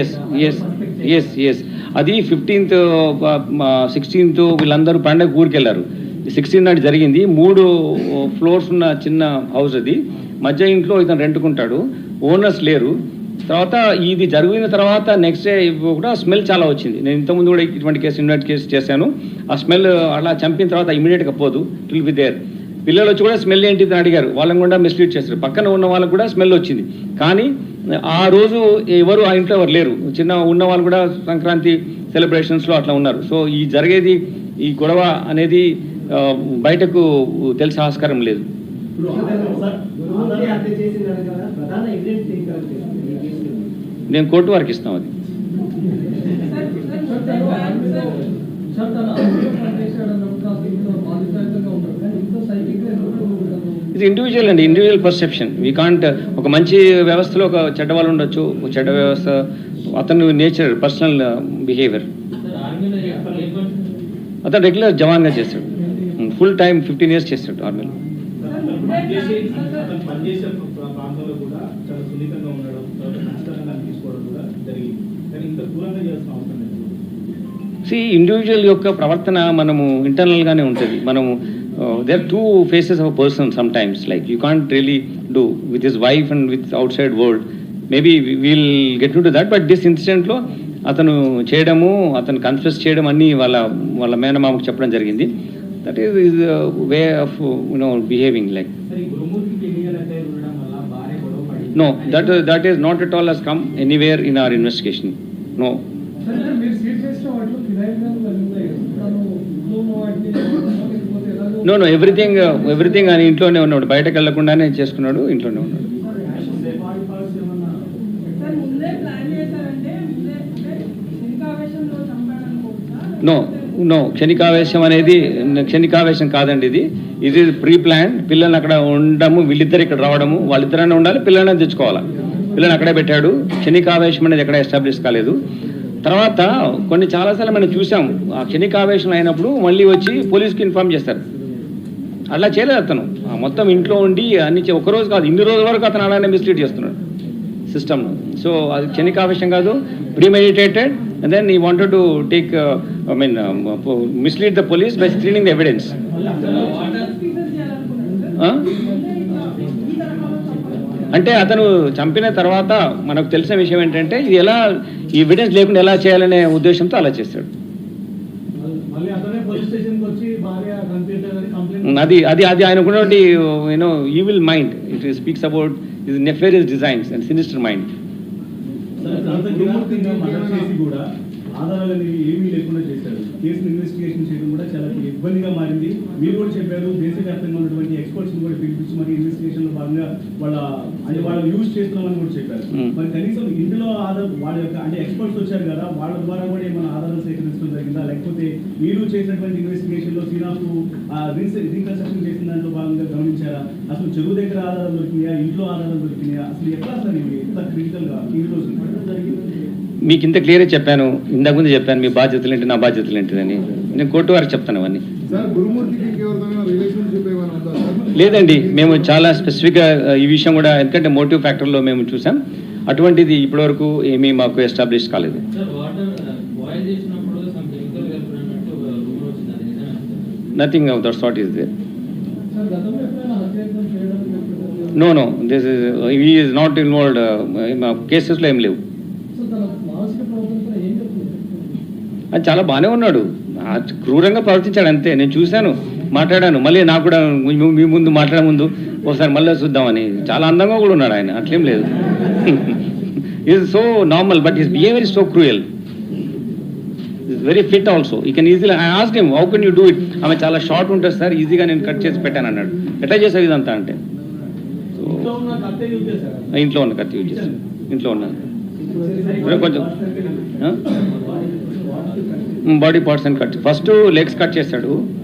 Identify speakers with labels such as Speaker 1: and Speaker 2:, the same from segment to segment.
Speaker 1: Yes
Speaker 2: రాకుండా
Speaker 1: S
Speaker 2: suspect
Speaker 1: S S అది fifteenth sixteenth వీళ్ళందరూ పండగ ఊరికి వెళ్ళారు సిక్స్టీన్ నాటి జరిగింది. మూడు ఫ్లోర్స్ ఉన్న చిన్న హౌస్ అది. మధ్య ఇంట్లో ఇతను రెంట్కుంటాడు. ఓనర్స్ లేరు. తర్వాత ఇది జరిగిన తర్వాత నెక్స్ట్ డే కూడా స్మెల్ చాలా వచ్చింది. నేను ఇంతకుముందు కూడా ఇటువంటి కేసు ఇన్వైట్ కేసు చేశాను. ఆ స్మెల్ అలా చంపిన తర్వాత ఇమీడియట్గా పోదు. విల్ బి దేర్ పిల్లలు వచ్చి కూడా స్మెల్ ఏంటి అని అడిగారు వాళ్ళని కూడా మిస్లీడ్ చేస్తారు పక్కన ఉన్న వాళ్ళకు కూడా స్మెల్ వచ్చింది కానీ ఆ రోజు ఎవరు ఆ ఇంట్లో ఎవరు లేరు చిన్న ఉన్న వాళ్ళు కూడా సంక్రాంతి సెలబ్రేషన్స్లో అట్లా ఉన్నారు సో ఈ జరిగేది ఈ గొడవ అనేది బయటకు తెలిసే ఆస్కారం లేదు? నేను కోర్టు వారికి ఇస్తాం అది
Speaker 3: సార్ తన బాధితంగా ఉంటాడు కానీ ఇంట్లో సైకిల్
Speaker 1: ఇది ఇండివిజువల్ అండి ఇండివిజువల్ పర్సెప్షన్ వీ కాంట్ ఒక మంచి వ్యవస్థలో ఒక చెడ్డ వాళ్ళు ఉండొచ్చు ఒక చెడ్డ వ్యవస్థ అతను నేచర్ పర్సనల్
Speaker 2: uh, బిహేవియర్.
Speaker 1: అతను రెగ్యులర్ జవాన్గా చేస్తాడు. ఫుల్ టైం ఫిఫ్టీన్ ఇయర్స్ చేస్తాడు ఆర్మీలో సి ఇండివిజువల్ యొక్క ప్రవర్తన మనము ఇంటర్నల్గానే ఉంటుంది. మనము there two faces of person sometimes like you can't really do with his wife and with outside world maybe we'll get to that but this ఇన్సిడెంట్లో అతను చేయడము అతను కన్ఫ్యూస్ చేయడం అన్నీ వాళ్ళ వాళ్ళ మేనమామకు చెప్పడం జరిగింది. That is is way of you know behaving like no that that is not at all has come anywhere in our investigation no
Speaker 3: మీరు
Speaker 1: నో నో ఎవ్రీథింగ్ ఎవ్రీథింగ్ ఆయన ఇంట్లోనే ఉన్నాడు. బయటకు వెళ్ళకుండానే చేసుకున్నాడు ఇంట్లోనే ఉన్నాడు. నో నో క్షణికావేశం అనేది క్షణికావేశం కాదండి ఇది. ఇది ప్రీ ప్లాన్ పిల్లల్ని అక్కడ ఉండడము వీళ్ళిద్దరు ఇక్కడ రావడము వాళ్ళిద్దరైనా ఉండాలి పిల్లల్ని తెచ్చుకోవాలి. పిల్లల్ని అక్కడే పెట్టాడు. క్షణికావేశం అనేది ఎక్కడ ఎస్టాబ్లిష్ కాలేదు. తర్వాత కొన్ని చాలాసార్లు మనం చూసాం ఆ క్షణికావేశం అయినప్పుడు మళ్ళీ వచ్చి పోలీస్కి ఇన్ఫార్మ్ చేస్తారు. అలా చేయలేదు అతను. ఆ మొత్తం ఇంట్లో ఉండి అన్ని ఒకరోజు ఒక రోజు కాదు ఇన్ని రోజుల వరకు అతను అలానే మిస్లీడ్ చేస్తున్నాడు సిస్టమ్ను సో అది క్షణికావేశం కాదు premeditated and then he wanted to take I mean mislead the police by screening the evidence అంటే అతను చంపిన తర్వాత మనకు తెలిసిన విషయం ఏంటంటే ఇది ఎలా ఈ ఎవిడెన్స్ లేకుండా ఎలా చేయాలనే ఉద్దేశంతో అలా చేస్తాడు
Speaker 4: మళ్ళీ అతనే పోలీస్ స్టేషన్కి వచ్చి భార్య కనిపించలేదని కంప్లైంట్
Speaker 1: అది అది అది ఆయనకున్నటువంటి you know evil mind it speaks about his nefarious designs and sinister mind
Speaker 4: కూడా ఆధారాలు అనేవి ఏమీ లేకుండా చేశారు. కేసును ఇన్వెస్టిగేషన్ చేయడం కూడా చాలా ఇబ్బందిగా మారింది. మీరు కూడా చెప్పారు దేశవ్యాప్తంగా ఉన్నటువంటి ఎక్స్పర్ట్స్ కూడా పిలిపించి మరి ఇన్వెస్టిగేషన్లో భాగంగా వాళ్ళ అంటే వాళ్ళు యూజ్ చేస్తున్నామని కూడా చెప్పారు. మరి కనీసం ఇందులో ఆధార్ వాళ్ళ యొక్క అంటే ఎక్స్పర్ట్స్ వచ్చారు కదా వాళ్ళ ద్వారా కూడా ఏమైనా ఆధారాలు సేకరించడం జరిగిందా? లేకపోతే మీరు చేసినటువంటి ఇన్వెస్టిగేషన్లో సీనాకు రీకన్స్ట్రక్షన్ చేసిన దాంట్లో భాగంగా గమనించారా? అసలు చెరువు దగ్గర ఆధారాలు దొరికినాయా? ఇంట్లో ఆధారాలు దొరికినాయా? అసలు ఎట్లా సార్ ఇవి? ఎంత క్రిటికల్గా? ఈ రోజు
Speaker 1: మీకు ఇంత క్లియర్గా చెప్పాను. ఇంతకు ముందు చెప్పాను. మీ బాధ్యతలు ఏంటి నా బాధ్యతలు ఏంటిదని నేను కోర్టు వారికి చెప్తాను అవన్నీ.
Speaker 5: సార్ గురుమూర్తికి ఇంకెవరితోనైనా రిలేషన్షిప్ ఏమైనా ఉందా? సార్
Speaker 1: లేదండి. మేము చాలా స్పెసిఫిక్గా ఈ విషయం కూడా ఎందుకంటే మోటివ్ ఫ్యాక్టర్లో మేము చూసాం. అటువంటిది ఇప్పటివరకు ఏమీ మాకు ఎస్టాబ్లిష్ కాలేదు? Nothing of that sort is there no no this is he is not involved కేసెస్లో ఏం లేవు. అది చాలా బాగానే ఉన్నాడు. క్రూరంగా ప్రవర్తించాడు అంతే. నేను చూశాను మాట్లాడాను. మళ్ళీ నాకు కూడా మీ- మీ ముందు మాట్లాడే ముందు ఒకసారి మళ్ళీ చూద్దామని. చాలా అందంగా కూడా ఉన్నాడు ఆయన. అట్లేం లేదు. Is so normal but his behaviour is so cruel is very fit also he can easily I ask him how can you do it ఆమె చాలా షార్ట్ ఉంటుంది సార్ ఈజీగా నేను కట్ చేసి పెట్టాను అన్నాడు. ఎట్లా చేసావు ఇదంతా? అంటే.
Speaker 4: ఇంట్లో ఉన్న కత్తే యూజ్
Speaker 1: చేశాను. ఇంట్లో ఉన్నాను కొంచెం బాడీ పార్ట్స్ అని కట్ ఫస్ట్ లెగ్స్ కట్ చేశాడు ఇది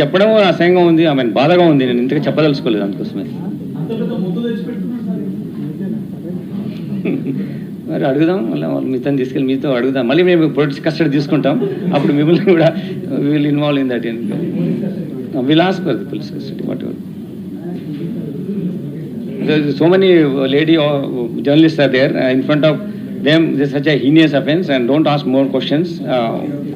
Speaker 1: చెప్పడం అసహ్యంగా ఉంది ఆమె బాధగా ఉంది నేను ఇంతగా చెప్పదలుచుకోలేదు అందుకోసమే. మరి అడుగుదాం మళ్ళీ మిగతాను తీసుకెళ్ళి మీతో అడుగుదాం. మళ్ళీ మేము పొలిటిక్స్ కస్టడీ తీసుకుంటాం. అప్పుడు మిమ్మల్ని కూడా వీళ్ళు ఇన్వాల్వ్ అయింది అటు విలాస్ పెద్ద పోలీస్ కస్టడీ మటు so many lady journalist are there in front of them this such heinous offence and don't ask more questions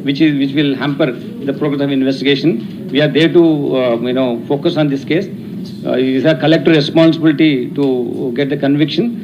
Speaker 1: which which will hamper the progress of investigation We are there to uh, you know focus on this case. Uh, it is a collective responsibility to get the conviction.